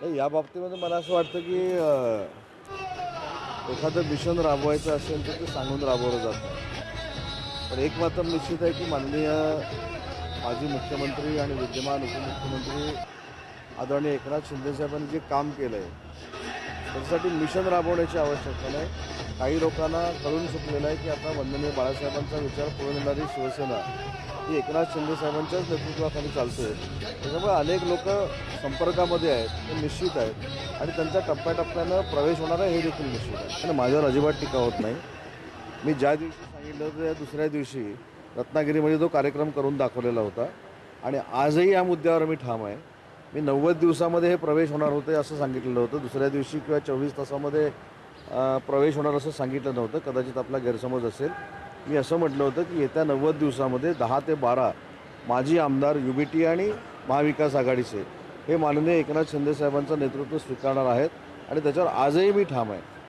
नाही या बाबतीमध्ये मला असं वाटतं की एखादं मिशन राबवायचं असेल तर ते सांगून राबवलं जातं. पण एक मात्र निश्चित आहे की माननीय माजी मुख्यमंत्री आणि विद्यमान उपमुख्यमंत्री आदरणीय एकनाथ शिंदेसाहेबांनी जे काम केलं आहे त्याच्यासाठी मिशन राबवण्याची आवश्यकता नाही. काही लोकांना कळून चुकलेलं आहे की आता वंदनीय बाळासाहेबांचा विचार करून नेणारी शिवसेना ही एकनाथ शिंदेसाहेबांच्याच नेतृत्वाखाली चालते त्याच्यामुळे अनेक लोक संपर्कामध्ये आहेत ते निश्चित आहेत. आणि त्यांचा टप्प्याटप्प्यानं प्रवेश होणार आहे हे देखील निश्चित आहे. आणि माझ्यावर अजिबात टीका होत नाही. मी ज्या दिवशी सांगितलं होतं त्या दुसऱ्या दिवशी रत्नागिरीमध्ये तो कार्यक्रम करून दाखवलेला होता. आणि आजही या मुद्द्यावर मी ठाम आहे. मी नव्वद दिवसामध्ये हे प्रवेश होणार होते असं सांगितलेलं होतं. दुसऱ्या दिवशी किंवा चोवीस तासामध्ये प्रवेश होणार असं सांगितलं नव्हतं. कदाचित आपला गैरसमज असेल. मी असं म्हटलं होतं की येत्या नव्वद दिवसामध्ये दहा ते बारा माजी आमदार यू बी टी आणि महाविकास आघाडीचे हे माननीय एकनाथ शिंदेसाहेबांचं नेतृत्व स्वीकारणार आहेत आणि त्याच्यावर आजही मी ठाम आहे.